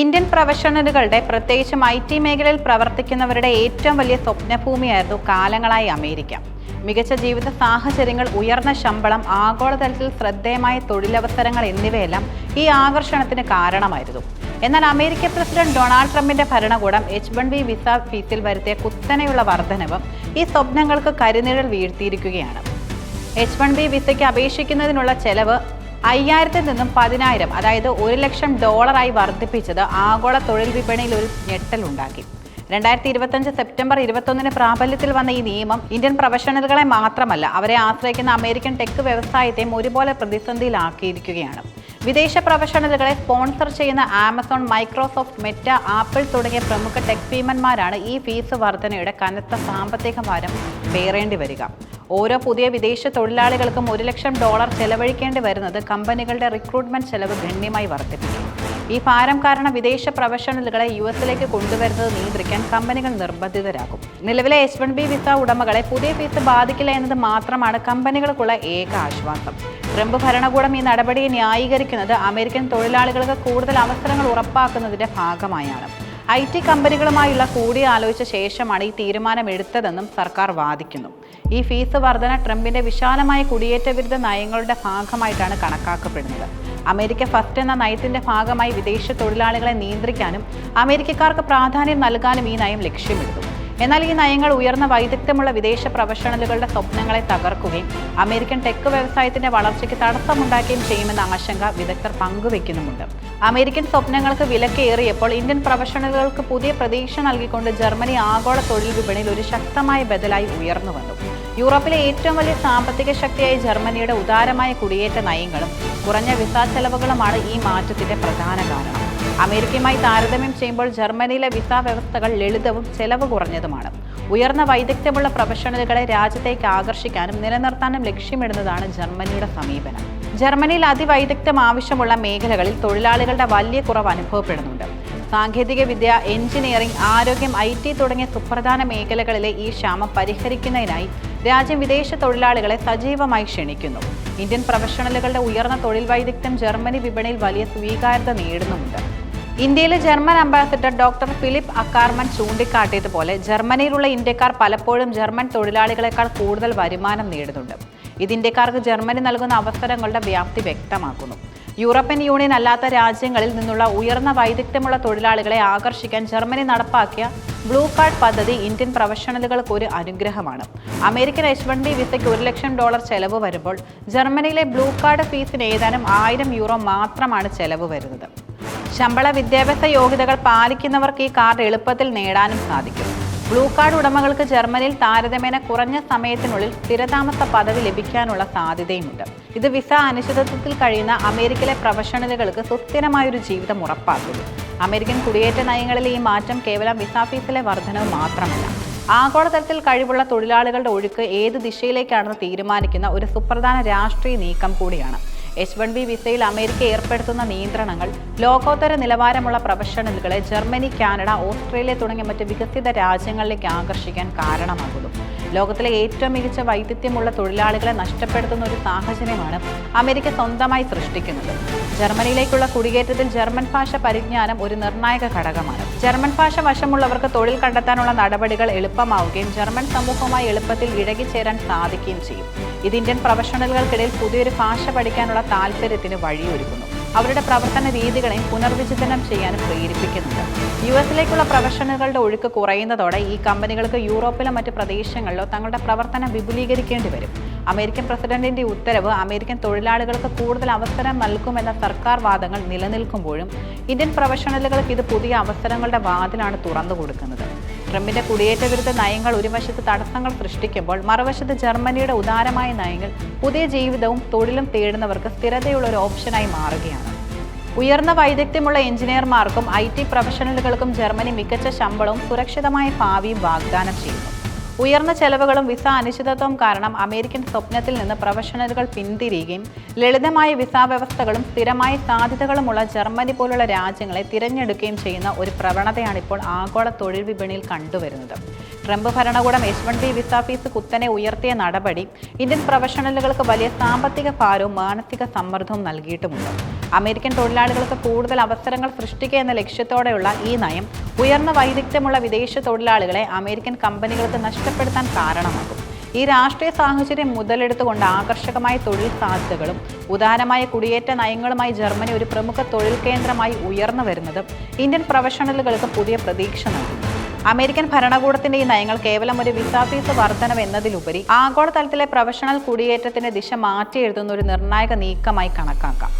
Indian പ്രൊഫഷണലുകളുടെ പ്രത്യേകിച്ചും I T മേഖലയിൽ പ്രവർത്തിക്കുന്നവരുടെ ഏറ്റവും വലിയ സ്വപ്നഭൂമിയായിരുന്നു കാലങ്ങളായി അമേരിക്ക. മികച്ച ജീവിത സാഹചര്യങ്ങൾ ഉയർന്ന ശമ്പളം ആഗോളതലത്തിൽ ശ്രദ്ധേയമായ തൊഴിലവസരങ്ങൾ എന്നിവയെല്ലാം ഈ ആകർഷണത്തിന് കാരണമായിരുന്നു. എന്നാൽ അമേരിക്കൻ പ്രസിഡന്റ് ഡൊണാൾഡ് ട്രംപിന്റെ ഭരണകൂടം എച്ച് വൺ ബി വിസ ഫീസിൽ വരുത്തിയ കുത്തനെയുള്ള വർധനവ് ഈ സ്വപ്നങ്ങൾക്ക് കരിനിഴൽ വീഴ്ത്തിയിരിക്കുകയാണ്. എച്ച് വൺ ബി വിസയ്ക്ക് അപേക്ഷിക്കുന്നതിനുള്ള ചെലവ് അയ്യായിരത്തിൽ നിന്നും പതിനായിരം അതായത് ഒരു ലക്ഷം ഡോളറായി വർദ്ധിപ്പിച്ചത് ആഗോള തൊഴിൽ വിപണിയിൽ ഒരു ഞെട്ടലുണ്ടാക്കി. രണ്ടായിരത്തി ഇരുപത്തഞ്ച് സെപ്റ്റംബർ ഇരുപത്തൊന്നിന് പ്രാബല്യത്തിൽ വന്ന ഈ നിയമം ഇന്ത്യൻ പ്രൊഫഷണലുകളെ മാത്രമല്ല അവരെ ആശ്രയിക്കുന്ന അമേരിക്കൻ ടെക് വ്യവസായത്തെയും ഒരുപോലെ പ്രതിസന്ധിയിലാക്കിയിരിക്കുകയാണ്. വിദേശ പ്രൊഫഷണലുകളെ സ്പോൺസർ ചെയ്യുന്ന ആമസോൺ മൈക്രോസോഫ്റ്റ് മെറ്റ ആപ്പിൾ തുടങ്ങിയ പ്രമുഖ ടെക് ഭീമന്മാരാണ് ഈ ഫീസ് വർധനയുടെ കനത്ത സാമ്പത്തിക ഭാരം പേറേണ്ടി വരിക. ഓരോ പുതിയ വിദേശ തൊഴിലാളികൾക്കും ഒരു ലക്ഷം ഡോളർ ചെലവഴിക്കേണ്ടി വരുന്നത് കമ്പനികളുടെ റിക്രൂട്ട്മെന്റ് ചെലവ് ഗണ്യമായി വർദ്ധിപ്പിക്കും. ഈ ഭാരം കാരണം വിദേശ പ്രൊഫഷണലുകളെ യു എസിലേക്ക് കൊണ്ടുവരുന്നത് നിയന്ത്രിക്കാൻ കമ്പനികൾ നിർബന്ധിതരാകും. നിലവിലെ എച്ച് വൺ ബി വിസ ഉടമകളെ പുതിയ ഫീസ് ബാധിക്കില്ല എന്നത് മാത്രമാണ് കമ്പനികൾക്കുള്ള ഏക ആശ്വാസം. ട്രംപ് ഭരണകൂടം ഈ നടപടിയെ ന്യായീകരിക്കുന്നത് അമേരിക്കൻ തൊഴിലാളികൾക്ക് കൂടുതൽ അവസരങ്ങൾ ഉറപ്പാക്കുന്നതിന്റെ ഭാഗമായാണ്. ഐ ടി കമ്പനികളുമായുള്ള കൂടിയാലോചിച്ച ശേഷമാണ് ഈ തീരുമാനമെടുത്തതെന്നും സർക്കാർ വാദിക്കുന്നു. ഈ ഫീസ് വർധന ട്രംപിന്റെ വിശാലമായ കുടിയേറ്റ വിരുദ്ധ നയങ്ങളുടെ ഭാഗമായിട്ടാണ് കണക്കാക്കപ്പെടുന്നത്. അമേരിക്ക ഫസ്റ്റ് എന്ന നയത്തിന്റെ ഭാഗമായി വിദേശ തൊഴിലാളികളെ നിയന്ത്രിക്കാനും അമേരിക്കക്കാർക്ക് പ്രാധാന്യം നൽകാനും ഈ നയം ലക്ഷ്യമിടുന്നു എന്നാൽ ഈ നയങ്ങൾ ഉയർന്ന വൈദഗ്ധ്യമുള്ള വിദേശ പ്രൊഫഷണലുകളുടെ സ്വപ്നങ്ങളെ തകർക്കുകയും അമേരിക്കൻ ടെക് വ്യവസായത്തിന്റെ വളർച്ചയ്ക്ക് തടസ്സമുണ്ടാക്കുകയും ചെയ്യുമെന്ന ആശങ്ക വിദഗ്ധർ പങ്കുവെക്കുന്നുമുണ്ട്. അമേരിക്കൻ സ്വപ്നങ്ങൾക്ക് വിലക്കേറിയപ്പോൾ ഇന്ത്യൻ പ്രൊഫഷണലുകൾക്ക് പുതിയ പ്രതീക്ഷ നൽകിക്കൊണ്ട് ജർമ്മനി ആഗോള തൊഴിൽ വിപണിയിൽ ഒരു ശക്തമായ ബദലായി ഉയർന്നു വന്നു. യൂറോപ്പിലെ ഏറ്റവും വലിയ സാമ്പത്തിക ശക്തിയായ ജർമ്മനിയുടെ ഉദാരമായ കുടിയേറ്റ നയങ്ങളും കുറഞ്ഞ വിസ ചെലവുകളുമാണ് ഈ മാറ്റത്തിന്റെ പ്രധാന കാരണം. അമേരിക്കയുമായി താരതമ്യം ചെയ്യുമ്പോൾ ജർമ്മനിയിലെ വിസ വ്യവസ്ഥകൾ ലളിതവും ചെലവ് കുറഞ്ഞതുമാണ്. ഉയർന്ന വൈദഗ്ധ്യമുള്ള പ്രൊഫഷണലുകളെ രാജ്യത്തേക്ക് ആകർഷിക്കാനും നിലനിർത്താനും ലക്ഷ്യമിടുന്നതാണ് ജർമ്മനിയുടെ സമീപനം. ജർമ്മനിയിൽ അതിവൈദഗ്ധ്യം ആവശ്യമുള്ള മേഖലകളിൽ തൊഴിലാളികളുടെ വലിയ കുറവ് അനുഭവപ്പെടുന്നുണ്ട്. സാങ്കേതിക വിദ്യ എഞ്ചിനീയറിംഗ് ആരോഗ്യം ഐ ടി തുടങ്ങിയ സുപ്രധാന മേഖലകളിലെ ഈ ക്ഷാമം പരിഹരിക്കുന്നതിനായി രാജ്യം വിദേശ തൊഴിലാളികളെ സജീവമായി ക്ഷണിക്കുന്നു. ഇന്ത്യൻ പ്രൊഫഷണലുകളുടെ ഉയർന്ന തൊഴിൽ വൈദഗ്ധ്യം ജർമ്മനി വിപണിയിൽ വലിയ സ്വീകാര്യത നേടുന്നുമുണ്ട്. ഇന്ത്യയിലെ German ambassador doctor Philipp Ackermann ചൂണ്ടിക്കാട്ടിയതുപോലെ ജർമ്മനിയിലുള്ള ഇന്ത്യക്കാർ പലപ്പോഴും ജർമ്മൻ തൊഴിലാളികളെക്കാൾ കൂടുതൽ വരുമാനം നേടുന്നുണ്ട്. ഇത് ഇന്ത്യക്കാർക്ക് ജർമ്മനി നൽകുന്ന അവസരങ്ങളുടെ വ്യാപ്തി വ്യക്തമാക്കുന്നു. യൂറോപ്യൻ യൂണിയൻ അല്ലാത്ത രാജ്യങ്ങളിൽ നിന്നുള്ള ഉയർന്ന വൈദഗ്ധ്യമുള്ള തൊഴിലാളികളെ ആകർഷിക്കാൻ ജർമ്മനി നടപ്പാക്കിയ ബ്ലൂ കാർഡ് പദ്ധതി ഇന്ത്യൻ പ്രൊഫഷണലുകൾക്ക് ഒരു അനുഗ്രഹമാണ്. അമേരിക്കൻ എച്ച് വൺ ബി വിസയ്ക്ക് ഒരു ലക്ഷം ഡോളർ ചെലവ് വരുമ്പോൾ ജർമ്മനിയിലെ ബ്ലൂ കാർഡ് ഫീസിന് ഏതാനും ആയിരം യൂറോ മാത്രമാണ് ചെലവ് വരുന്നത്. ശമ്പള വിദ്യാഭ്യാസ യോഗ്യതകൾ പാലിക്കുന്നവർക്ക് ഈ കാർഡ് എളുപ്പത്തിൽ നേടാനും സാധിക്കും. ബ്ലൂ കാർഡ് ഉടമകൾക്ക് ജർമ്മനിയിൽ താരതമ്യേന കുറഞ്ഞ സമയത്തിനുള്ളിൽ സ്ഥിരതാമസ പദവി ലഭിക്കാനുള്ള സാധ്യതയുമുണ്ട്. ഇത് വിസ അനിശ്ചിതത്വത്തിൽ കഴിയുന്ന അമേരിക്കയിലെ പ്രൊഫഷണലുകൾക്ക് സുസ്ഥിരമായൊരു ജീവിതം ഉറപ്പാക്കുന്നു. അമേരിക്കൻ കുടിയേറ്റ നയങ്ങളിലെ ഈ മാറ്റം കേവലം വിസ ഫീസിലെ വർധനവ് മാത്രമല്ല. ആഗോളതലത്തിൽ കഴിവുള്ള തൊഴിലാളികളുടെ ഒഴുക്ക് ഏത് ദിശയിലേക്കാണെന്ന് തീരുമാനിക്കുന്ന ഒരു സുപ്രധാന രാഷ്ട്രീയ നീക്കം കൂടിയാണ്. എച്ച് വൺ ബി വിസയിൽ അമേരിക്ക ഏർപ്പെടുത്തുന്ന നിയന്ത്രണങ്ങൾ ലോകോത്തര നിലവാരമുള്ള പ്രൊഫഷണലുകളെ ജർമ്മനി കാനഡ ഓസ്ട്രേലിയ തുടങ്ങിയ മറ്റ് വികസിത രാജ്യങ്ങളിലേക്ക് ആകർഷിക്കാൻ കാരണമാകുന്നു. ലോകത്തിലെ ഏറ്റവും മികച്ച വൈദഗ്ധ്യമുള്ള തൊഴിലാളികളെ നഷ്ടപ്പെടുത്തുന്ന ഒരു സാഹചര്യമാണ് അമേരിക്ക സ്വന്തമായി സൃഷ്ടിക്കുന്നത്. ജർമ്മനിയിലേക്കുള്ള കുടിയേറ്റത്തിൽ ജർമ്മൻ ഭാഷ പരിജ്ഞാനം ഒരു നിർണായക ഘടകമാണ്. ജർമ്മൻ ഭാഷ വശമുള്ളവർക്ക് തൊഴിൽ കണ്ടെത്താനുള്ള നടപടികൾ എളുപ്പമാവുകയും ജർമ്മൻ സമൂഹവുമായി എളുപ്പത്തിൽ ഇഴകിച്ചേരാൻ സാധിക്കുകയും ചെയ്യും. ഇത് ഇന്ത്യൻ പ്രൊഫഷണലുകൾക്കിടയിൽ പുതിയൊരു ഭാഷ പഠിക്കാനുള്ള താല്പര്യത്തിന് വഴിയൊരുക്കുന്നു. അവരുടെ പ്രവർത്തന രീതികളെ പുനർവിചിന്തനം ചെയ്യാൻ പ്രേരിപ്പിക്കുന്നുണ്ട്. യു എസിലേക്കുള്ള പ്രൊഫഷണലുകളുടെ ഒഴുക്ക് കുറയുന്നതോടെ ഈ കമ്പനികൾക്ക് യൂറോപ്പിലെ മറ്റ് പ്രദേശങ്ങളിലോ തങ്ങളുടെ പ്രവർത്തനം വിപുലീകരിക്കേണ്ടി വരും. അമേരിക്കൻ പ്രസിഡന്റിന്റെ ഉത്തരവ് അമേരിക്കൻ തൊഴിലാളികൾക്ക് കൂടുതൽ അവസരം നൽകുമെന്ന സർക്കാർ വാദങ്ങൾ നിലനിൽക്കുമ്പോഴും ഇന്ത്യൻ പ്രൊഫഷണലുകൾക്ക് ഇത് പുതിയ അവസരങ്ങളുടെ വാതിലാണ് തുറന്നു കൊടുക്കുന്നത് ട്രംപിന്റെ കുടിയേറ്റ വിരുദ്ധ നയങ്ങൾ ഒരു വശത്ത് തടസ്സങ്ങൾ സൃഷ്ടിക്കുമ്പോൾ മറുവശത്ത് ജർമ്മനിയുടെ ഉദാരമായ നയങ്ങൾ പുതിയ ജീവിതവും തൊഴിലും തേടുന്നവർക്ക് സ്ഥിരതയുള്ള ഒരു ഓപ്ഷനായി മാറുകയാണ്. ഉയർന്ന വൈദഗ്ധ്യമുള്ള എഞ്ചിനീയർമാർക്കും ഐ ടി പ്രൊഫഷണലുകൾക്കും ജർമ്മനി മികച്ച ശമ്പളവും സുരക്ഷിതമായ ഭാവിയും വാഗ്ദാനം ചെയ്യുന്നു. ഉയർന്ന ചെലവുകളും വിസ അനിശ്ചിതത്വം കാരണം അമേരിക്കൻ സ്വപ്നത്തിൽ നിന്ന് പ്രൊഫഷണലുകൾ പിന്തിരിയുകയും ലളിതമായ വിസ വ്യവസ്ഥകളും സ്ഥിരമായ സാധ്യതകളുമുള്ള ജർമ്മനി പോലുള്ള രാജ്യങ്ങളെ തിരഞ്ഞെടുക്കുകയും ചെയ്യുന്ന ഒരു പ്രവണതയാണ് ഇപ്പോൾ ആഗോള തൊഴിൽ വിപണിയിൽ കണ്ടുവരുന്നത്. ട്രംപ് ഭരണകൂടം H one B visa fee കുത്തനെ ഉയർത്തിയ നടപടി ഇന്ത്യൻ പ്രൊഫഷണലുകൾക്ക് വലിയ സാമ്പത്തിക ഭാരവും മാനസിക സമ്മർദ്ദവും നൽകിയിട്ടുമുണ്ട്. അമേരിക്കൻ തൊഴിലാളികൾക്ക് കൂടുതൽ അവസരങ്ങൾ സൃഷ്ടിക്കുക എന്ന ലക്ഷ്യത്തോടെയുള്ള ഈ നയം ഉയർന്ന വൈദഗ്ധ്യമുള്ള വിദേശ തൊഴിലാളികളെ അമേരിക്കൻ കമ്പനികൾക്ക് നഷ്ടപ്പെടുത്താൻ കാരണമാകും. ഈ രാഷ്ട്രീയ സാഹചര്യം മുതലെടുത്തുകൊണ്ട് ആകർഷകമായ തൊഴിൽ സാധ്യതകളും ഉദാരമായ കുടിയേറ്റ നയങ്ങളുമായി ജർമ്മനി ഒരു പ്രമുഖ തൊഴിൽ കേന്ദ്രമായി ഉയർന്നു വരുന്നത് ഇന്ത്യൻ പ്രൊഫഷണലുകൾക്ക് പുതിയ പ്രതീക്ഷ നൽകും അമേരിക്കൻ ഭരണകൂടത്തിന്റെ ഈ നയങ്ങൾ കേവലം ഒരു വിസ ഫീസ് വർധനം എന്നതിലുപരി ആഗോളതലത്തിലെ പ്രൊഫഷണൽ കുടിയേറ്റത്തിന്റെ ദിശ മാറ്റിയെഴുതുന്ന ഒരു നിർണായക നീക്കമായി കണക്കാക്കാം.